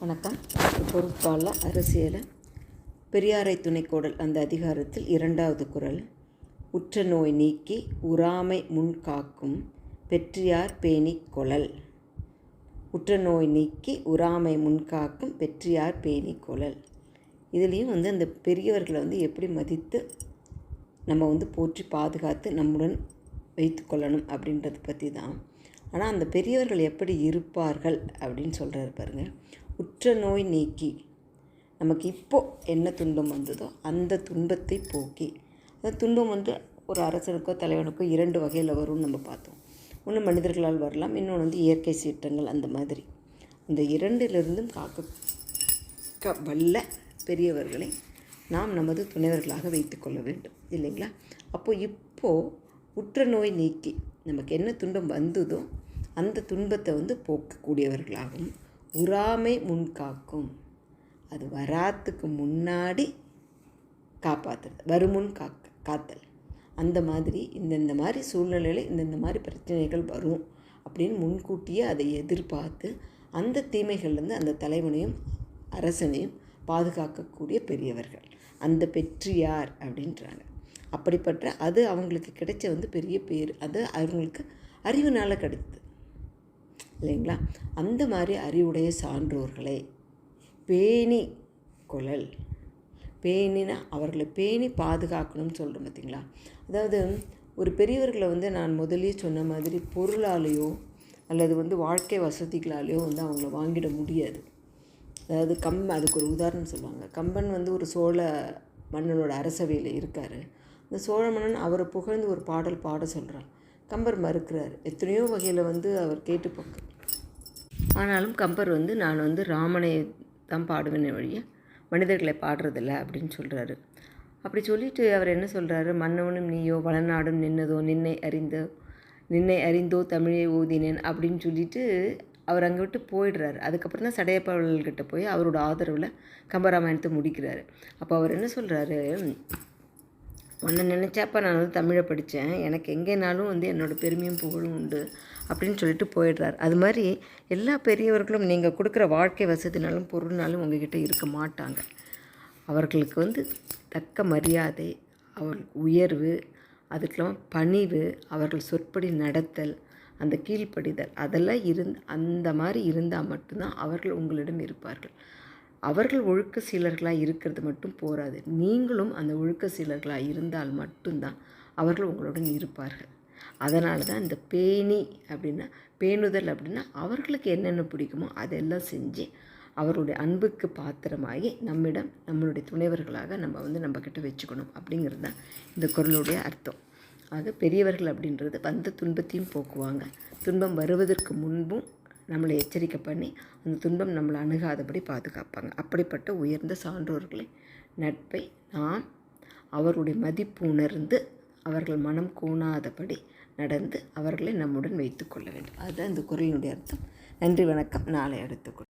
வணக்கம். பொருட்பால அரசியலை பெரியாரை துணைக்கோடல் அந்த அதிகாரத்தில் இரண்டாவது குரல். உற்ற நோய் நீக்கி உறாமை முன் காக்கும் பெற்றியார் பேணி கொழல். உற்ற நோய் நீக்கி உறாமை முன் காக்கும் பெற்றியார் பேணி கொழல். இதுலேயும் வந்து அந்த பெரியவர்களை வந்து எப்படி மதித்து நம்ம வந்து போற்றி பாதுகாத்து நம்முடன் வைத்து கொள்ளணும் அப்படின்றத பற்றி தான் ஆனால் அந்த பெரியவர்கள் எப்படி இருப்பார்கள் அப்படின்னு சொல்கிறாரு பாருங்கள் உற்ற நோய் நீக்கி. நமக்கு இப்போது என்ன துன்பம் வந்ததோ அந்த துன்பத்தை போக்கி. அந்த துன்பம் வந்து ஒரு அரசனுக்கோ தலைவனுக்கோ இரண்டு வகையில் வரும்னு நம்ம பார்த்தோம். ஒன்று மனிதர்களால் வரலாம் இன்னொன்று வந்து இயற்கை சீற்றங்கள் அந்த மாதிரி. அந்த இரண்டிலிருந்தும் காக்க வல்ல பெரியவர்களை நாம் நமது துணைவர்களாக வைத்துக்கொள்ள வேண்டும் இல்லைங்களா? அப்போது இப்போது உற்ற நோய் நீக்கி நமக்கு என்ன துன்பம் வந்ததோ அந்த துன்பத்தை வந்து போக்கக்கூடியவர்களாகவும் உறாமை முன் காக்கும். அது வராத்துக்கு முன்னாடி காப்பாற்றுறது வருமுன் காக்க காத்தல். அந்த மாதிரி இந்தந்த மாதிரி சூழ்நிலையில் இந்தந்த மாதிரி பிரச்சனைகள் வரும் அப்படின்னு முன்கூட்டியே அதை எதிர்பார்த்து அந்த தீமைகள்லேருந்து அந்த தலைவனையும் அரசனையும் பாதுகாக்கக்கூடிய பெரியவர்கள். அந்த பெற்றியார் அப்படின்றாங்க. அப்படிப்பட்ட அது அவங்களுக்கு கிடைச்ச வந்து பெரிய பேர். அது அவங்களுக்கு அறிவுனால் கிடைத்தது. இல்லைங்களா? அந்த மாதிரி அறிவுடைய சான்றோர்களை. பேணி கொள்ளல். பேணினா அவர்களை பேணி பாதுகாக்கணும்னு சொல்கிறோம் பார்த்தீங்களா அதாவது ஒரு பெரியவர்களை வந்து நான் முதலே சொன்ன மாதிரி பொருளாலேயோ அல்லது வந்து வாழ்க்கை வசதிகளாலேயோ வந்து அவங்கள வாங்கிட முடியாது. அதாவது கம் அதுக்கு ஒரு உதாரணம் சொல்லுவாங்க. கம்பன் வந்து ஒரு சோழ மன்னனோட அரசவையில் இருக்கார். இந்த சோழ மன்னன் அவரை புகழ்ந்து ஒரு பாடல் பாட சொல்கிறான் கம்பர் மறுக்கிறார். எத்தனையோ வகையில் வந்து அவர் கேட்டு போக்கு ஆனாலும் கம்பர் வந்து நான் வந்து ராமனை தான் பாடுவேன் வழிய. மனிதர்களை பாடுறதில்ல அப்படின்னு சொல்கிறாரு அப்படி சொல்லிட்டு அவர் என்ன சொல்கிறாரு மன்னவனும் நீயோ வளநாடும் நின்னதோ நின்னை அறிந்தோ நின்னை அறிந்தோ தமிழை ஓதினேன் அப்படின்னு சொல்லிட்டு அவர் அங்கே விட்டு போயிடுறாரு. அதுக்கப்புறம் தான் சடையப்பாளர்கிட்ட போய் அவரோட ஆதரவில் கம்பராமாயணத்தை முடிக்கிறாரு. அப்போ அவர் என்ன சொல்கிறாரு உன்னை நினச்சாப்ப நான் வந்து தமிழை படித்தேன் எனக்கு எங்கேனாலும் வந்து என்னோடய பெருமையும் புகழும் உண்டு அப்படின்னு சொல்லிட்டு போயிடுறார். அது மாதிரி எல்லா பெரியவர்களும் நீங்கள் கொடுக்குற வாழ்க்கை வசதினாலும் பொருள்னாலும் உங்ககிட்ட இருக்க மாட்டாங்க. அவர்களுக்கு வந்து தக்க மரியாதை அவர்களுக்கு உயர்வு அதுக்கெல்லாம் பணிவு அவர்கள் சொற்படி நடத்தல் அந்த கீழ்ப்படிதல் அதெல்லாம் இருந் அந்த மாதிரி இருந்தால் மட்டும்தான் அவர்கள் உங்களிடம் இருப்பார்கள். அவர்கள் ஒழுக்க சீலர்களாக இருக்கிறது மட்டும் போராது. நீங்களும் அந்த ஒழுக்க சீலர்களாக இருந்தால் மட்டும்தான் அவர்கள் உங்களுடன் இருப்பார்கள். அதனால தான் இந்த பேணி அப்படின்னா பேணுதல் அப்படின்னா அவர்களுக்கு என்னென்ன பிடிக்குமோ அதெல்லாம் செஞ்சு அவருடைய அன்புக்கு பாத்திரமாகி நம்மிடம் நம்மளுடைய துணைவர்களாக நம்ம வந்து நம்மக்கிட்ட வச்சுக்கணும் அப்படிங்கிறது தான் இந்த குரலுடைய அர்த்தம். ஆக பெரியவர்கள் அப்படின்றது வந்த துன்பத்தையும் போக்குவாங்க. துன்பம் வருவதற்கு முன்பும் நம்மளை எச்சரிக்கை பண்ணி அந்த துன்பம் நம்மளை அணுகாதபடி பாதுகாப்பாங்க. அப்படிப்பட்ட உயர்ந்த சான்றோர்களை நட்பை நாம் அவருடைய மதிப்பு உணர்ந்து அவர்கள் மனம் கூணாதபடி நடந்து அவர்களை நம்முடன் வைத்துக்கொள்ள வேண்டும். அதுதான் இந்த குரலினுடைய அர்த்தம். நன்றி வணக்கம். நாளை எடுத்துக்கொள்